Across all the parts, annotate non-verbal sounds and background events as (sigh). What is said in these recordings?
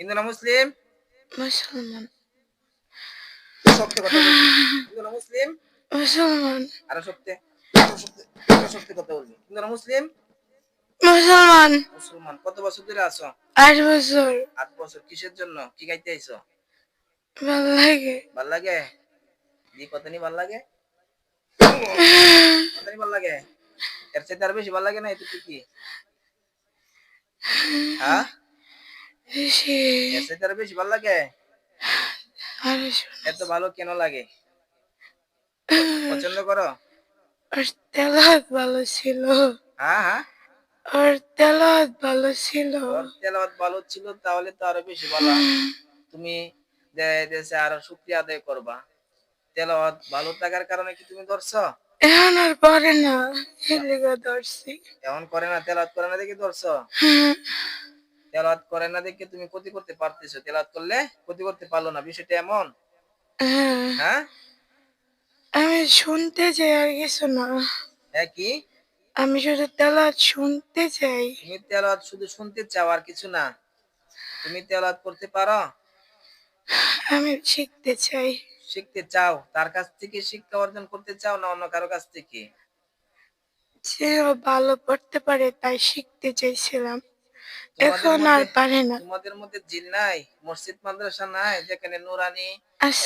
হিন্দু না মুসলিম? মুসলমান। সত্য কথা হিন্দু না মুসলিম? মুসলমান। আরও আরও সত্যি কথা বলবি। হিন্দু না মুসলিম? মুসলমান। মুসলমান। কত বছর ধরে আছো? আট বছর। আট বছর। কিসের জন্য? কি গাইতে আইছো? ভালো লাগে। ভালো লাগে? দি কতনি ভালো লাগে? (laughs) কতনি ভালো লাগে? এর চাইতে আর বেশি ভালো লাগে না এটুকু কি? হ্যাঁ? এর চাইতে বেশি ভালো লাগে? এত ভালো কেন লাগে? (laughs) পছন্দ করো? ওর ভালো ছিল। হ্যাঁ হ্যাঁ। ওর ভালো ছিল। ওর ভালো ছিল তাহলে তো আরও বেশি ভালো। তুমি দেশে আরও শুক্রিয়া আদায় করবা। তেলাওয়াত ভালো থাকার কারণে কি তুমি ধরছো? এখন আর পরে না। এলিগা ধরছি। এমন করে না তেলাওয়াত করে না দেখে ধরছো? হুম, তেলাওয়াত করে না দেখে তুমি ক্ষতি করতে পারতেছো। তেলাওয়াত করলে ক্ষতি করতে পারল না বিষয়টা এমন। হ্যাঁ, হ্যাঁ? আমি শুনতে চাই আর কিছু না। হ্যাঁ কি? আমি শুধু তেলাওয়াত শুনতে চাই। তুমি তেলাওয়াত শুধু শুনতে চাও আর কিছু না। তুমি তেলাওয়াত করতে পারো? আমি শিখতে চাই। শিখতে চাও? তার কাছ থেকে শিক্ষা অর্জন করতে চাও না অন্য কারও কাছ থেকে? যে ভালো পড়তে পারে তাই শিখতে চাইছিলাম। এখন আর পারে না। তোমাদের মধ্যে জিল নাই? মসজিদ মাদ্রাসা নাই? যেখানে নুরানি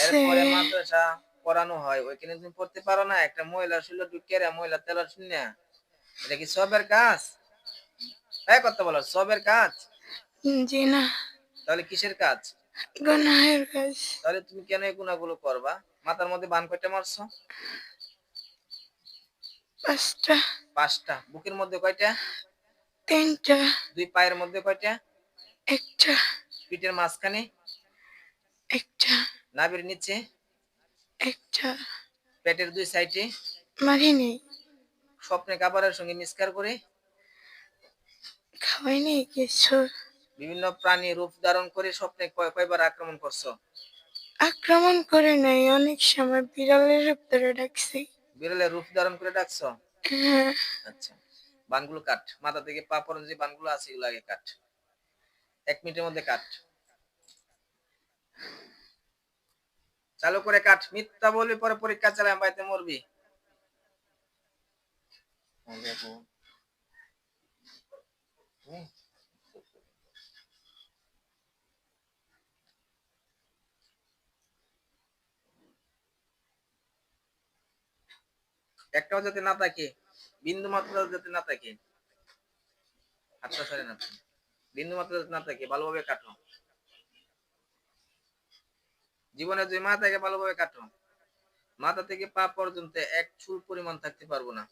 এরপরে মাদ্রাসা পড়ানো হয় ওইখানে তুমি পড়তে পারো না। একটা মহিলা শুনলে ঢুকে রে মহিলা তেলা শুনে। এটা কি সবের কাজ? হ্যাঁ কথা বলো সবের কাজ? জি না। তাহলে কিসের কাজ? গুনাহের কাজ। তাহলে তুমি কেন এই গুণাগুলো করবা? মাথার মধ্যে বান কয়টা মারছো? পাঁচটা। পাঁচটা। বুকের মধ্যে কয়টা? তিনটা। দুই পায়ের মধ্যে কয়টা? একটা। পিঠের মাঝখানে? একটা। নাভির নিচে? একটা। পেটের দুই সাইডে? মারিনি স্বপ্নে খাবারের সঙ্গে মিসকার করে? খাওয়াইনি কিছু। বিভিন্ন প্রাণী রূপ ধারণ করে স্বপ্নে কয়- কয়বার আক্রমণ করছ? আক্রমণ করে নাই অনেক সময় বিড়ালের রূপ ধরে ডাকছি। বিড়ালের রূপ ধারণ করে ডাকছো? হ্যাঁ, আচ্ছা। বানগুলো কাট। মাথা থেকে পা পর্যন্ত যে বানগুলো আছে, এগুলো আগে কাট। এক মিনিটের মধ্যে কাট। চালু করে কাট। মিথ্যা বলবি, পরে পরীক্ষা চালাই বাড়িতে মরবি। একটাও যাতে না থাকে। বিন্দু মাত্রা যাতে না থাকে হাতটা সরে না বিন্দু মাত্রা যাতে না থাকে ভালোভাবে কাটো। জীবনে যদি মা থাকে ভালোভাবে কাটো। মাথা থেকে পা পর্যন্ত এক চুল পরিমাণ থাকতে পারব না।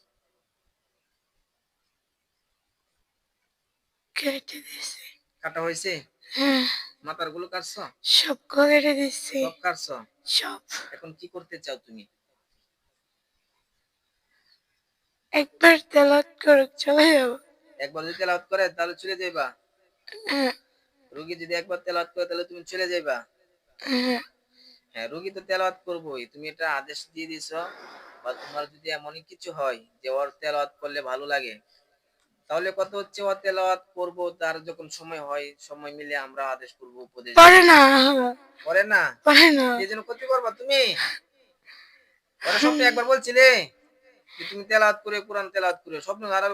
কেটে দিছি কাটা হয়েছে? হ্যাঁ। মাথারগুলো কাটছো? সব কেটে দিছি সব কাটছো? সব। এখন কি করতে চাও তুমি? একবার তেলাত করে চলে যাব। একবার যদি তেলাওয়াত করে তাহলে চলে যাইবা। হ্যাঁ, রুগী যদি একবার তেলাওয়াত করে তাহলে তুমি চলে যাইবা। হ্যাঁ, হ্যাঁ রুগী তো তেলাওয়াত করবোই। তুমি এটা আদেশ দিয়ে দিছো বা তোমার যদি এমনই কিছু হয় যে ওর তেলাওয়াত করলে ভালো লাগে তাহলে কত হচ্ছে ও তেলাওয়াত করব তার যখন সময় হয় সময় মিলে আমরা আদেশ করব উপদেশ পারে না করে না। পারে না? এই জন্য ক্ষতি করবা তুমি? ওরা স্বপ্নে একবার বলছিলে? তুমি করে কোরআন তেলাওয়াত করে স্বপ্ন ধারা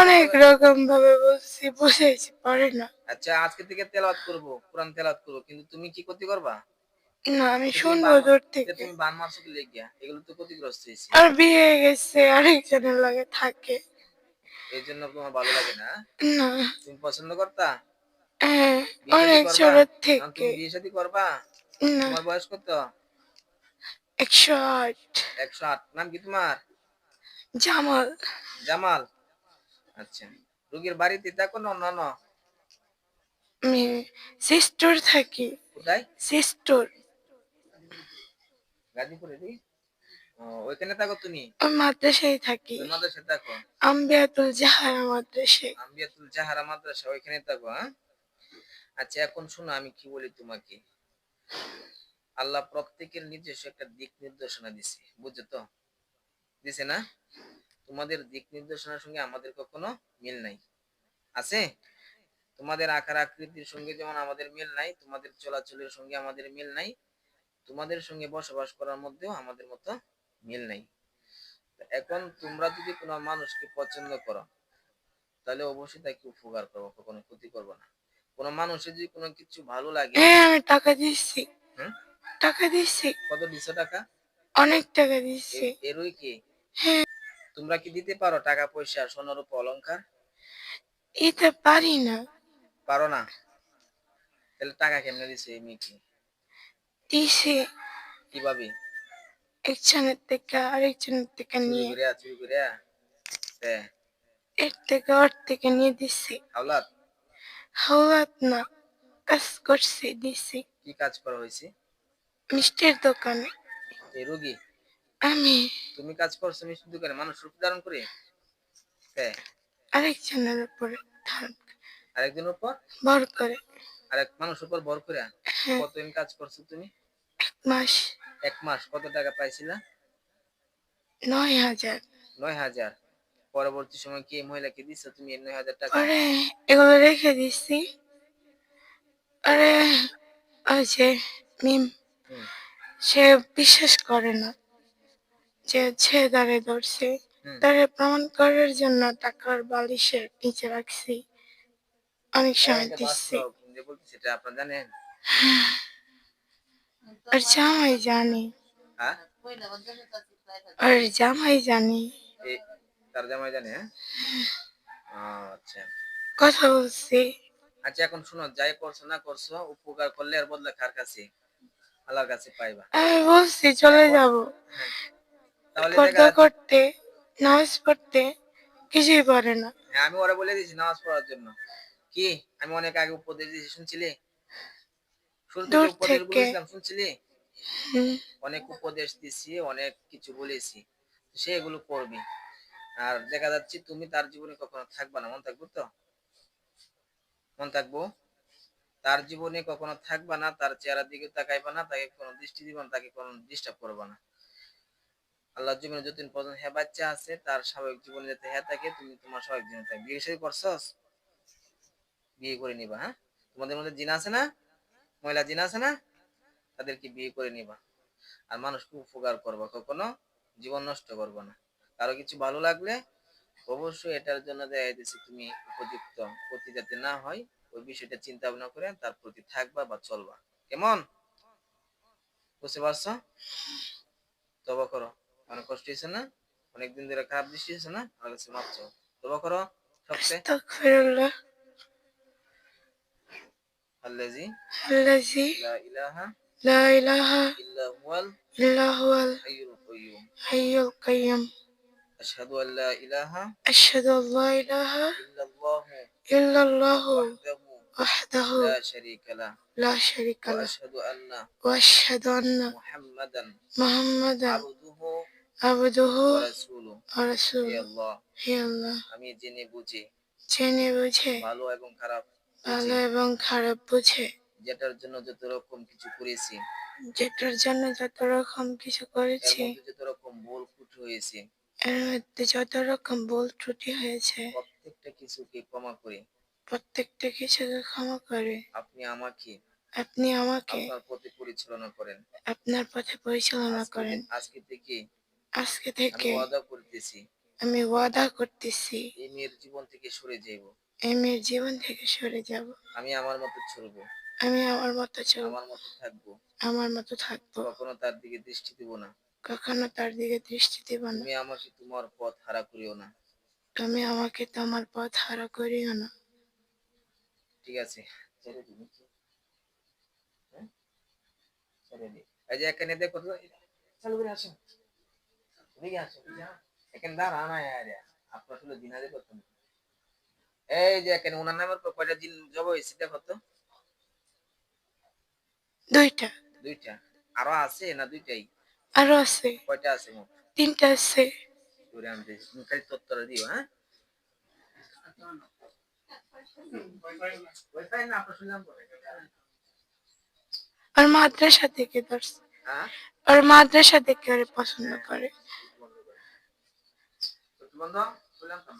অনেক রকম ভাবে বলছি বুঝাইছি পারে না। আচ্ছা আজকে থেকে তেলাওয়াত করব কোরআন তেলাওয়াত করব কিন্তু তুমি কি করবা? না আমি শুনব দূর থেকে। তুমি বান মারছো কি লেগিয়া এগুলো তো ক্ষতিগ্রস্ত হয়েছে। আর বিয়ে গেছে আরেকজনের লাগে থাকে। এই জন্য তোমার ভালো লাগে না? না। তুমি পছন্দ করতা? হ্যাঁ, অনেক ছোট থেকে তুমি বিয়ে শাদী করবা? তোমার বয়স কত? একশো আট। একশো আট। নাম কি তোমার? জামাল। জামাল? আচ্ছা। রুগীর বাড়িতে থাকো না অন্যান্য? আমি সিস্টোর থাকি। কোথায়? সিস্টোর। গাজীপুরে রে? ওইখানে থাকো তুমি? মাদ্রাসায় থাকি। মাদ্রাসায় থাকো? আম্বিয়াতুল জাহারা মাদ্রাসায়। আম্বিয়াতুল জাহারা মাদ্রাসা ওইখানে থাকো হ্যাঁ? আচ্ছা এখন শোনো আমি কি বলি তোমাকে? আল্লাহ প্রত্যেকের নিজস্ব একটা দিক নির্দেশনা দিছে বুঝছ তো? দিছে না তোমাদের দিক নির্দেশনার সঙ্গে আমাদের কখনো মিল নাই। আছে? তোমাদের আকার আকৃতির সঙ্গে যেমন আমাদের মিল নাই তোমাদের চলাচলের সঙ্গে আমাদের মিল নাই তোমাদের সঙ্গে বসবাস করার মধ্যেও আমাদের মতো মিল নাই। এখন তোমরা যদি কোনো মানুষকে পছন্দ করো তাহলে অবশ্যই তাকে উপকার করব কখনো ক্ষতি করব না। কোনো মানুষের যদি কোনো কিছু ভালো লাগে হ্যাঁ আমি টাকা দিচ্ছি? টাকা দিচ্ছি। কত দুশো টাকা? অনেক টাকা দিচ্ছি। এরই কি? হ্যাঁ তোমরা কি দিতে পারো টাকা পয়সা সোনার উপর অলংকার? দিতে পারি না। পারো না? তাহলে টাকা কেমনে দিছে এই মেয়েকে দিছি। কীভাবে একজনের থেকে আরেকজনের থেকে চুরি নিয়ে। করে চুরি করে তে। এর থেকে ওর থেকে নিয়ে দিছি। হাওলাত? হাওয়াত না কাজ করছে দিছি। কি কাজ করা হয়েছে? মিষ্টির দোকানে। এই রোগী? আমি তুমি কাজ করছ মিষ্টির দোকানে মানুষ রূপ ধারণ করে? আরেকজনের উপরে ধারণ করে, আরেকদিনের উপর? ভর করে। আরেক মানুষ উপর ভর করে? হ্যাঁ। কতদিন কাজ করছ তুমি? এক মাস। এক মাস। কত টাকা পাইছিলা? নয় হাজার। নয় হাজার। পরবর্তী সময় কি মহিলাকে দিচ্ছ তুমি নয় হাজার টাকা? এগুলো রেখে দিছি। আরে যে মিম সে বিশ্বাস করে না। যে ছে দাঁড়ে ধরছে। তারে প্রমাণ করার জন্য টাকার বালিশের নিচে রাখছি। অনেক সময় দিচ্ছি। আপনারা জানেন? আর জামাই জানি। হ্যাঁ? আর জামাই জানি। তার জামাই জানে হ্যাঁ? আচ্ছা। কথা বলছি। আচ্ছা এখন শুনো যাই করছ না করছ উপকার করলে আর বদলা কার কাছে? আল্লাহর কাছে পাইবা। আমি বলছি চলে যাব। তাহলে পর্দা যাচ্ছে- করতে নামাজ পড়তে কিছুই পারে না। হ্যাঁ, আমি ওরা বলে দিয়েছি নামাজ পড়ার জন্য। কি? আমি অনেক আগে উপদেশ দিয়েছি শুনছিলি? দূর থেকে। শুনছিলি? অনেক উপদেশ দিছি অনেক কিছু বলেছি। সে এগুলো করবি। আর দেখা যাচ্ছে তুমি তার জীবনে কখনো থাকবা না। মন থাকব তো? মন থাকব? তার জীবনে কখনো থাকবা না তার চেহারার দিকে তাকাইবা না তাকে কোনো দৃষ্টি দিবা না তাকে কোনো ডিস্টার্ব করবা না। আল্লাহর জীবনে যতদিন পর্যন্ত হ্যাঁ বাচ্চা আছে, তার স্বাভাবিক জীবনে যাতে হ্যাঁ থাকে, তুমি তোমার স্বাভাবিক জীবনে থাকে বিয়ে শাদী করছস? বিয়ে করে নিবা হ্যাঁ? তোমাদের মধ্যে জিন আছে না? মহিলা জিন আছে না? তাদেরকে বিয়ে করে নিবা। আর মানুষকে উপকার করবা, কখনো জীবন নষ্ট করবা না। কারও কিছু ভালো লাগলে অবশ্যই এটার জন্য দেখা যাচ্ছে তুমি উপযুক্ত প্রতি যাতে না হয়, ওই বিষয়টা চিন্তা ভাবনা করে তার প্রতি থাকবা বা চলবা। কেমন? বুঝতে পারছ? তবা করো। অনেক কষ্ট হয়েছে না অনেকদিন ধরে খারাপ দৃষ্টি হয়েছে না আমার কাছে মাপ চাও তবা করো সবচেয়ে আস্তাগফিরুল্লাহ আল্লাজি আল্লাযী লা ইলাহা লা ইলাহা ইল্লা হুয়াল ইল্লা হুয়াল হাইয়ুল কাইয়্যুম হাইয়ুল কাইয়্যুম আশহাদু আল লা ইলাহা আশহাদু আল্লা ইলাহা ইল্লাল্লাহু ইল্লাল্লাহু ওয়াহদাহু ওয়াহদাহু লা শারীকা লাহ লা শারীকা ওয়া লাহ আশহাদু আন্না ওয়া আশহাদু আন্না মুহাম্মাদান মুহাম্মাদান আবদুহু আবদুহু হে আল্লাহ। আমি জেনে বুঝে। জেনে বুঝে। ভালো এবং খারাপ ভালো এবং খারাপ বুঝে। যেটার জন্য যত রকম কিছু করেছি। যেটার জন্য যত রকম কিছু করেছি। যত রকম ভুল ত্রুটি হয়েছে। এর মধ্যে যত রকম ভুল ত্রুটি হয়েছে। প্রত্যেকটা কিছুকে ক্ষমা করে। প্রত্যেকটা কিছুকে ক্ষমা করে। আপনি আমাকে আপনি আমাকে আপনার পথে পরিচালনা করেন। আপনার পথে পরিচালনা করেন। আজকে থেকে আজকে থেকে ওয়াদা করতেছি। আমি ওয়াদা করতেছি। এই মেয়ের জীবন থেকে সরে যাইব। এই মেয়ের জীবন থেকে সরে যাব। আমি আমার মতো চলবো। আমি আমার মতো চলব। আমার মতো থাকব। আমার মতো থাকব। কখনো তার দিকে দৃষ্টি দিব না। কখনো তার দিকে দৃষ্টি দেব না। তুমি আমাকে তোমার পথ হারা করিও না। তুমি আমাকে তোমার পথ হারা করিও না। ঠিক আছে। দিবি। কি? হ্যাঁ? এই যে এখানে দেখো চালু করে আসো। এদিকে আসো এখানে দাঁড়া না আপনার শুধু দিন আগে এই যে এখানে ওনার নামের পর কয়টা দিন জব হয়েছে দেখো তো দুইটা। দুইটা। আরও আছে না দুইটাই? আরও আছে। কয়টা আছে মোট? তিনটা আছে। ধরে আনতে খালি তত্ত্বটা দিও হ্যাঁ। আর মাদ্রাসা থেকে হ্যাঁ? আর মাদ্রাসা ওরে পছন্দ করে। বন্ধ শুনলাম তো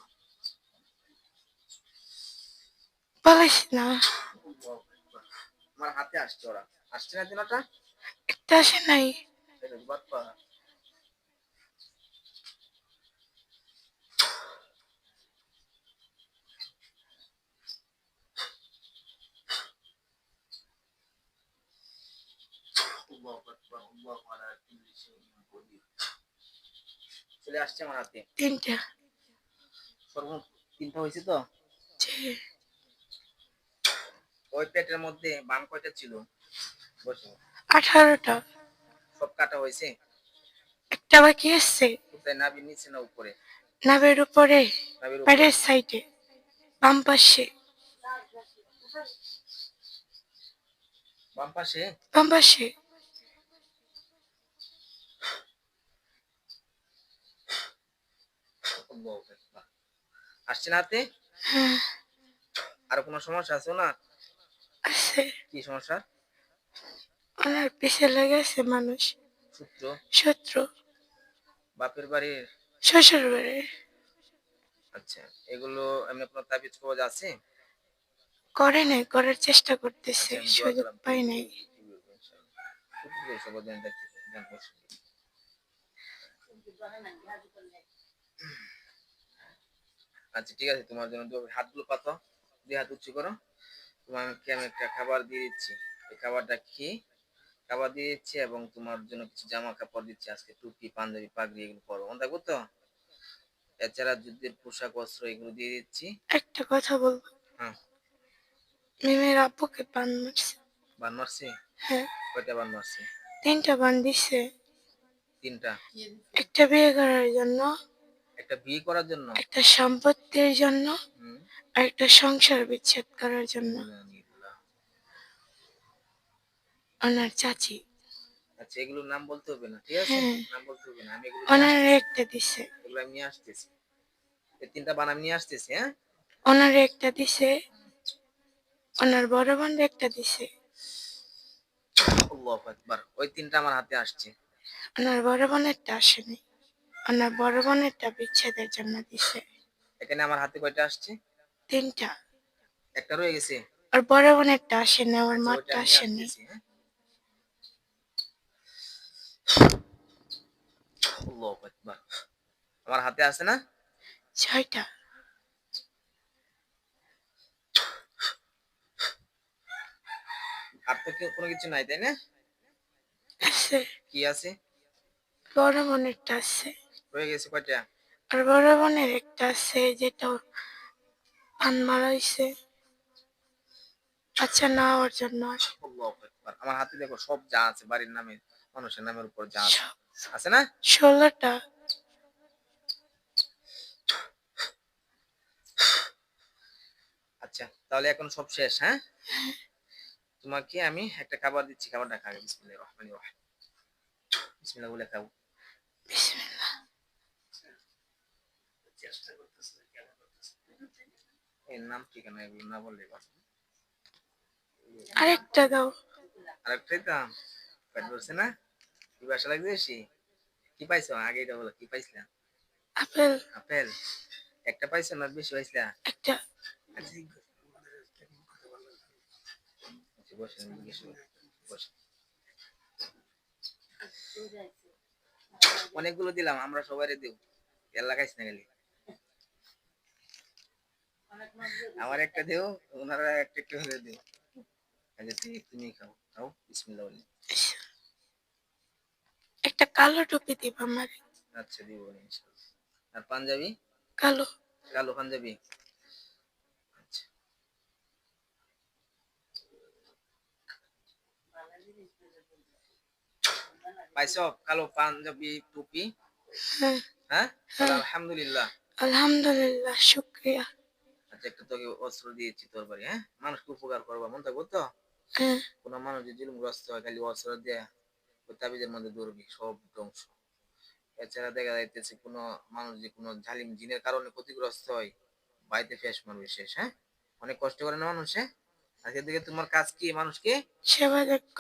পালাইছি না আমার হাতে আসছে ওরা আসছে না দিনটা একটা আসে নাই এটা বাপ্পা চলে আসছে আমার হাতে। তিনটা। সর্বমোট তিনটা হয়েছে তো? ওই পেটের মধ্যে বান কয়টা ছিল? বসে। আঠারোটা। সব কাটা হয়েছে? একটা বাকি আছে। কোথায়? নিচে না উপরে? নাবির উপরে। পেটের সাইডে। বাম পাশে। বাম পাশে? বাম পাশে। আল্লাহু আকবার। আসছে না হাতে হ্যাঁ। আর কোনো সমস্যা আছে না আছে। কি সমস্যা? ওনার পিছে লেগেছে মানুষ। সূত্র শত্রু। বাপের বাড়ির? শ্বশুর বাড়ি আচ্ছা এগুলো এমনি কোনো তাবিজ কবজ আছে? করে নাই করার চেষ্টা করতেছে সুযোগ। পাই নাই। সূত্র দেন দেখতে। আচ্ছা ঠিক আছে তোমার জন্য হাতগুলো পাতো দুই হাত উঁচু করো। তোমাকে আমি একটা খাবার দিয়ে দিচ্ছি। এই খাবারটা খেয়ে খাবার দিয়ে দিচ্ছি এবং তোমার জন্য কিছু জামা কাপড় দিচ্ছি। আজকে টুপি পাঞ্জাবি পাগড়ি এগুলো পরো মনে থাকব তো? এছাড়া যুদ্ধের পোশাক অস্ত্র এগুলো দিয়ে দিচ্ছি। একটা কথা বলব? হ্যাঁ। মিমের আব্বুকে পান মারছে। বান মারছে? হ্যাঁ। কয়টা বান মারছে? তিনটা বান দিছে। তিনটা। একটা বিয়ে করার জন্য একটা বিয়ে করার জন্য? একটা সম্পত্তির জন্য আর একটা সংসার বিচ্ছেদ করার জন্য। ওনার চাচি। আচ্ছা এগুলোর নাম বলতে হবে না ঠিক আছে? হ্যাঁ। নাম বলতে হবে না আমি এগুলো ওনার একটা দিছে। এগুলো আমি নিয়ে আসতেছি। এই তিনটা বান আমি নিয়ে আসতেছি হ্যাঁ? ওনার একটা দিছে। ওনার বড় বোন একটা দিছে। আল্লাহু আকবার ওই তিনটা আমার হাতে আসছে। ওনার বড় বোন একটা আসেনি। ওনার বড় বোনেরটা বিচ্ছেদের জন্য দিছে। এখানে আমার হাতে কয়টা আসছে? তিনটা। একটা রয়ে গেছে? আর বড় বোনেরটা আসেনি ওর আচ্ছা, ওইটা মারটা? আল্লাহু আকবার। আমার হাতে আছে না? ছয়টা। আর তো কোনো কিছু নাই তাই না? কি আছে? বড় বোনেরটা আছে। রয়ে গেছে কয়টা? আর বড় বোনের একটা আছে যেটা পান মারা হয়েছে আচ্ছা না জন্য। আমার হাতে দেখো সব যা আছে বাড়ির নামে মানুষের নামের উপর যা আছে। আছে না? ষোলোটা। আচ্ছা তাহলে এখন সব শেষ হ্যাঁ? তোমাকে আমি একটা খাবার দিচ্ছি। খাবারটা খাবে বিসমিল্লাহির রহমানির রহিম। বিসমিল্লাহ বলে খাও বিসমিল্লাহ। এর নাম ঠিকানা এগুলো না বললে আরেকটা দাও। আরেকটাই দাম। পেট ভরছে না? কি বাসা লাগছে কি পাইছো? আগে এটা বলো কি পাইছিলা? আপেল। আপেল? একটা পাইছো না বেশি পাইছিলা? একটা। আচ্ছা। অনেকগুলো দিলাম আমরা সবাই দেব। এল্লা খাইস না গেলে আমার একটা দেও ওনারা একটা একটা করে দেও। আচ্ছা ঠিক তুমি খাও খাও বিসমিল্লাহ বলে। একটা কালো টুপি দিব আমার। আচ্ছা দিব ইনশাআল্লাহ। আর পাঞ্জাবি? কালো। কালো পাঞ্জাবি? আচ্ছা। পাইছো? কালো পাঞ্জাবি টুপি? হ্যাঁ? হ্যাঁ। আলহামদুলিল্লাহ। আলহামদুলিল্লাহ শুক্রিয়া। আচ্ছা একটা তোকে অস্ত্র দিয়েছি তোর বাড়ি হ্যাঁ? মানুষকে উপকার করবা মন থাকব তো? হ্যাঁ। কোন মানুষ যদি জুলুমগ্রস্ত হয় খালি অস্ত্র দেয়া ওই তাবিজের মধ্যে দৌড়বি সব ধ্বংস। এছাড়া দেখা যাইতেছে কোন মানুষ যে কোনো জালিম জিনের কারণে ক্ষতিগ্রস্ত হয় বাড়িতে ফেস মারবে শেষ হ্যাঁ? অনেক কষ্ট করে না মানুষ হ্যাঁ? আজকের দিকে তোমার কাজ কি? মানুষকে সেবা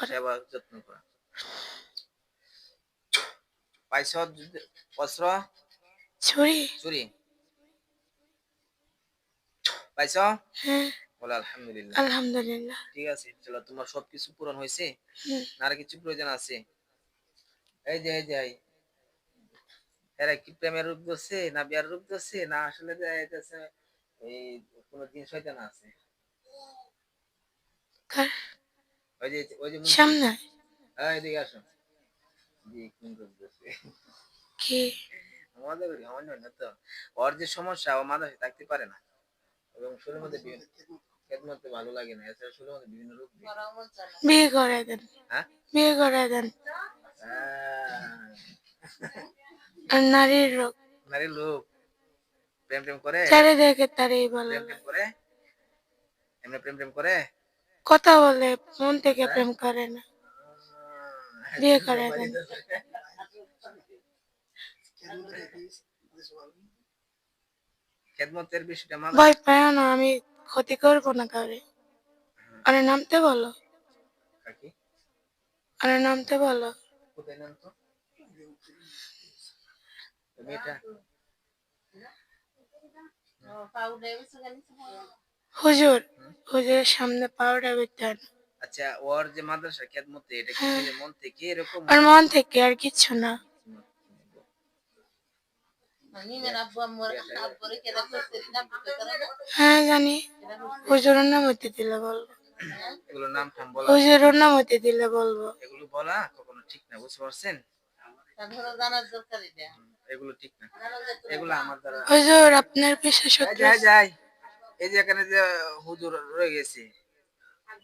সেবা যত্ন করা। পাইছ অস্ত্র? ছুরি। চুরি পাইছ? হ্যাঁ। বলে আলহামদুলিল্লাহ। আলহামদুলিল্লাহ। ঠিক আছে চলো তোমার সবকিছু পূরণ হয়েছে। না আর কিছু প্রয়োজন আছে? এই যে এই যে এরা কি প্রেমের রূপ ধরছে না বিয়ার রূপ ধরছে না আসলে এই কোন দিন শয়তান আছে? ওই যে ওই যে সামনে? এই, এদিকে আসো। জি কোন রূপ ধরছে? কি? আমাদের বাড়ি, আমার নয় না তো? ওর যে সমস্যা ও মাথায় থাকতে পারে না। এবং শরীরের মধ্যে খেদমতে ভালো লাগে না এছাড়া শরীরের মধ্যে বিভিন্ন রোগ হয়। বিয়ে করে দেন। হ্যাঁ? বিয়ে করে দেন। নারীর রোগ। নারী লোক প্রেম প্রেম করে? চারিদিকে তারই ভালো প্রেম প্রেম করে? এমনি প্রেম প্রেম করে? কথা বলে মন থেকে প্রেম করে না। বিয়ে করে দেন। (laughs) খেদমতের বিষয়টা ভয় পায় না আমি ক্ষতি করব না কাউরে আরে নামতে বলো। কাকি আরে নামতে বলো। কোথায় নাম তো? মেয়েটা? হুজুর হুজুরের সামনে পাউডার বিতেন আচ্ছা ওর যে মাদ্রাসা খেদমতে এটা কি মন থেকে এরকম? আর মন থেকে আর কিচ্ছু না। হ্যাঁ জানি। হুজুর অনুমতি দিলে বলব। এগুলো নাম টাম বলা। হুজুর অনুমতি দিলে বলব। এগুলো বলা কখনো ঠিক না বুঝতে পারছেন? এগুলো ঠিক না। এগুলো আমার দ্বারা হুজুর আপনার পেশা এই সত্য। যাই যাই। এই যে এখানে যে হুজুর রয়ে গেছে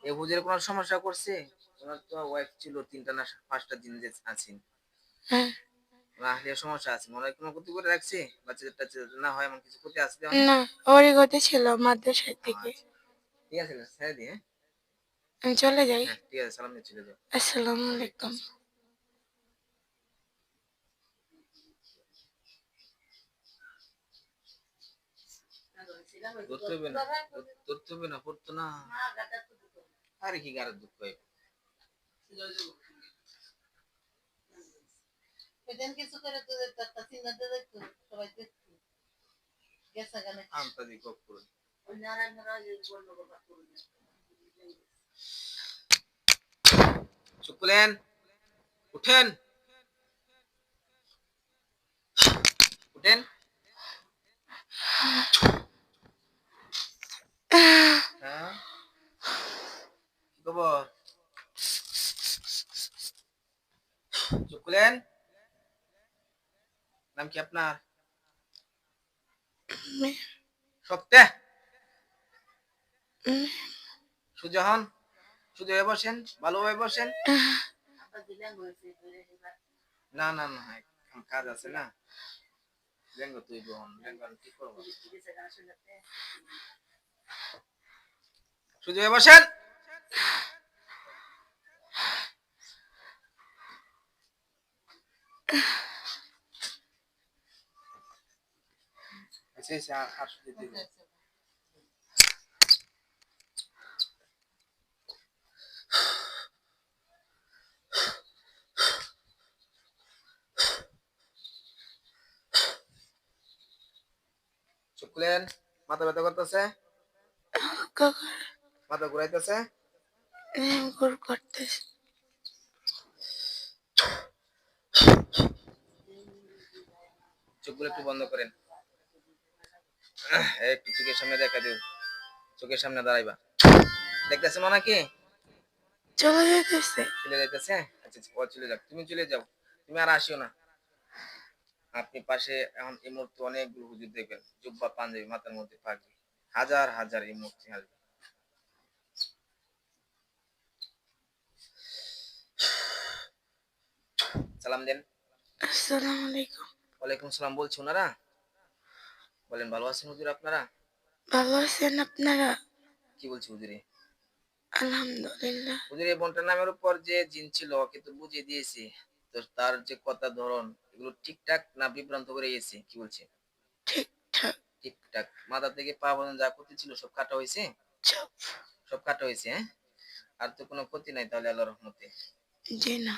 এই হুজুরের কোনো সমস্যা করছে? ওনার তো ওয়াইফ ছিল তিনটা না পাঁচটা দিন যে আছেন। হ্যাঁ। ওনার সমস্যা আছে। মনে হয় কোনো ক্ষতি করে রাখছে? বাচ্চাদের টাচ্চাদের না হয় এমন কিছু ক্ষতি আছে না ওরই গতি ছিল মাদ্রাসার থেকে। ঠিক আছে না ছেড়ে দিয়ে আমি চলে যাই। হ্যাঁ ঠিক আছে সালাম দিয়ে চলে যাও আসসালামু আলাইকুম। ধরতে হবে না ধরতে হবে না পড়তো না। আরে কি গাড়ের দুঃখ হয়। কিছু করে তোদের একটা চিন্তা দিয়ে দেখতো সবাই দেখতো গেছে গানে কক করে ওই নারায়ণ নারায়ণ বলল বাবা করুন শুকলেন উঠেন উঠেন খবর শুকলেন নাম কি আপনার? সত্যে সুজাহান শুধু হয়ে বসেন ভালোভাবে বসেন। না না না কাজ আছে না। লেঙ্গো তুই বহন আমি কি করব শুনতে হয়ে বসেন। আচ্ছা শুধু দিন। শুকলেন মাথা ব্যথা করতেছে? মাথা ঘুরাইতেছে? গুর করতেছে। চোখগুলো একটু বন্ধ করেন। একটু চোখের সামনে দেখা দিও। চোখের সামনে দাঁড়াইবা। দেখতেছে মনে কি? চলে যেতেছে চলে যাইতেছে? আচ্ছা আচ্ছা, ও চলে যাক তুমি চলে যাও। তুমি আর আসিও না। আপনি পাশে এখন এই মুহূর্তে অনেকগুলো হুজুর দেখবেন। জুব্বা পাঞ্জাবি মাথার মধ্যে থাকবে হাজার হাজার এই মুহূর্তে আসবে। সালাম দেন। আসসালামু আলাইকুম। ওয়ালাইকুম সালাম। বলছো ওনারা? বলেন ভালো আছেন হুজুর আপনারা? ভালো আছেন আপনারা? কি বলছি হুজুরে? আলহামদুলিল্লাহ। হুজুর এই বোনটার নামের উপর যে জিন ছিল ওকে তো বুঝিয়ে দিয়েছি। তো তার যে কথা ধরন এগুলো ঠিকঠাক না বিভ্রান্ত করে গেছে? কি বলছে? ঠিকঠাক। ঠিকঠাক। মাথা থেকে পা পর্যন্ত যা ক্ষতি ছিল সব কাটা হয়েছে? সব কাটা হয়েছে হ্যাঁ? আর তো কোনো ক্ষতি নাই তাহলে আল্লাহর রহমতে। জি না।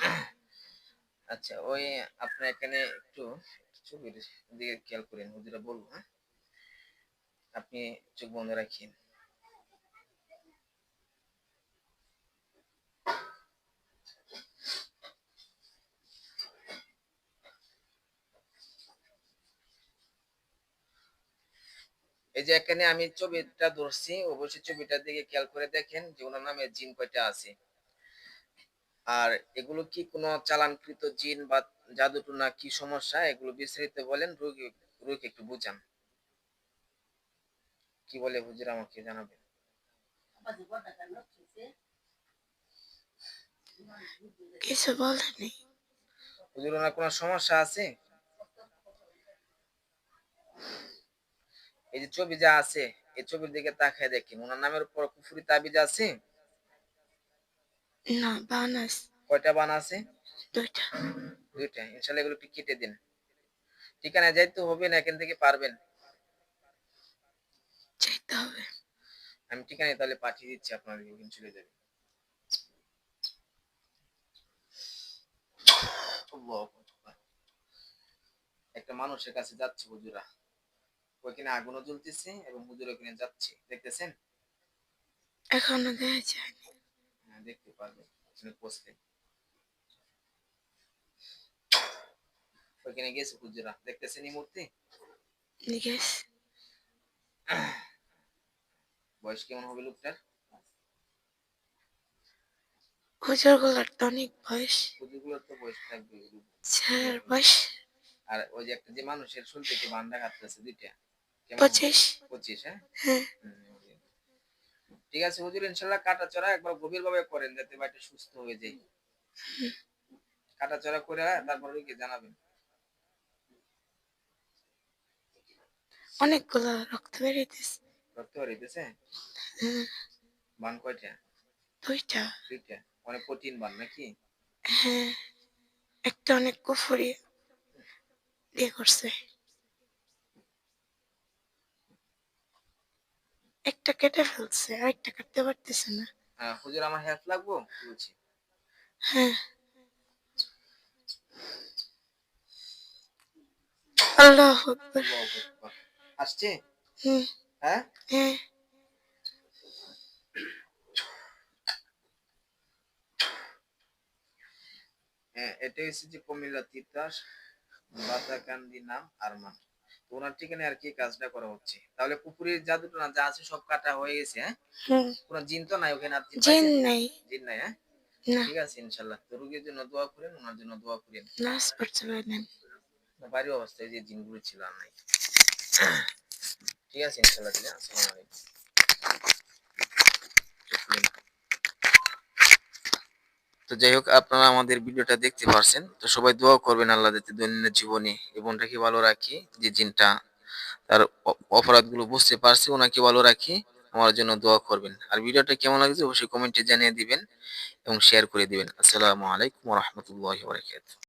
আচ্ছা ওই আপনার এখানে একটু ছবির দিকে খেয়াল করেন হুজুরা বলব হ্যাঁ? আপনি চোখ বন্ধ রাখেন। এই যে এখানে আমি ছবিটা ধরছি, অবশ্যই ছবিটার দিকে খেয়াল করে দেখেন যে ওনার নামে জিন কয়টা আছে। আর এগুলো কি কোনো চালানকৃত জিন বা জাদুটুনা কি সমস্যা? এগুলো বিস্তারিত বলেন, রোগী রোগীকে একটু বুঝান। কি বলে হুজুর আমাকে জানাবেন হয়েছে কিছু বলেনি। হুজুর ওনার কোনো সমস্যা আছে? এই যে ছবি যা আছে এই ছবির দিকে তাকায় দেখেন ওনার নামের উপর কুফুরি তাবিজ আছে? না বানাস কয়টা বান আছে? দুইটা। দুইটা। ইনশাল্লাহ এগুলো একটু কেটে দিন। ঠিকানা যাইতে হবে না এখান থেকে পারবেন? চাইতে হবে। আমি ঠিকানা তাহলে পাঠিয়ে দিচ্ছি আপনার এখানে চলে যাবে। একটা মানুষের কাছে যাচ্ছে হুজুরা। ওইখানে আগুনও জ্বলতেছে এবং হুজুর ওখানে যাচ্ছে। দেখতেছেন? এখনও দেখা যায়নি। হ্যাঁ দেখতে পারবেন ওখানে ওইখানে গেছে হুজুরা। দেখতেছেন এই মুহূর্তে? জিজ্ঞেস বয়স কেমন হবে লোকটার? তো অনেক বয়স। হুজুরগুলোর তো বয়স থাকবে বয়স। আর ওই যে একটা যে মানুষের থেকে বান্দা কাটতেছে দুইটা। পঁচিশ। পঁচিশ হ্যাঁ? হ্যাঁ। ঠিক আছে হুজুর ইনশাল্লাহ কাটা চড়া একবার গভীর ভাবে করেন যাতে বাড়িটা সুস্থ হয়ে যায়। কাটা চড়া করে তারপর রোগী জানাবেন। অনেকগুলো রক্ত বেরিয়েছে হ্যাঁ। বান কয়টা? দুইটা। দুইটা? অনেক প্রোটিন বান নাকি? হ্যাঁ। একটা অনেক কুফুরি দিয়ে করছে। একটা কেটে ফেলছে আর একটা কাটতে পারতেছে না। আহ, হুজুর আমার হেল্প লাগবো? বলছি হ্যাঁ। আল্লাহু আসছে? হুম। হ্যাঁ? হ্যাঁ। হ্যাঁ এটা হচ্ছে যে কুমিল্লা তিতাস বাতাকান্দি নাম আরমান। তো ওনার ঠিকানে আর কি কাজটা করা হচ্ছে? তাহলে পুকুরের যা আছে সব কাটা হয়ে গেছে হ্যাঁ? কোনো জিন তো নাই ওখানে আর জিন নাই। জিন নাই হ্যাঁ? ঠিক আছে ইনশাল্লাহ। তো রোগীর জন্য দোয়া করেন ওনার জন্য দোয়া করেন। পড়তে পারেন বাড়ির অবস্থায় যে জিনগুলো ছিল আর নাই। ঠিক আছে, ইনশাল্লাহ দিলে। আসসালামু আলাইকুম। তো যাই হোক, আপনারা আমাদের ভিডিওটা দেখতে পারছেন। তো সবাই দোয়া করবেন আল্লাহ যাতে দৈনন্দিন জীবনে এই বোনটাকে ভালো রাখি, যে জিনটা তার অপরাধগুলো বুঝতে পারছে, ওনাকে ভালো রাখি, আমার জন্য দোয়া করবেন। আর ভিডিওটা কেমন লাগছে অবশ্যই কমেন্টে জানিয়ে দিবেন এবং শেয়ার করে দিবেন। আসসালামু আলাইকুম রহমতুল্লাহ বারকাতুহু।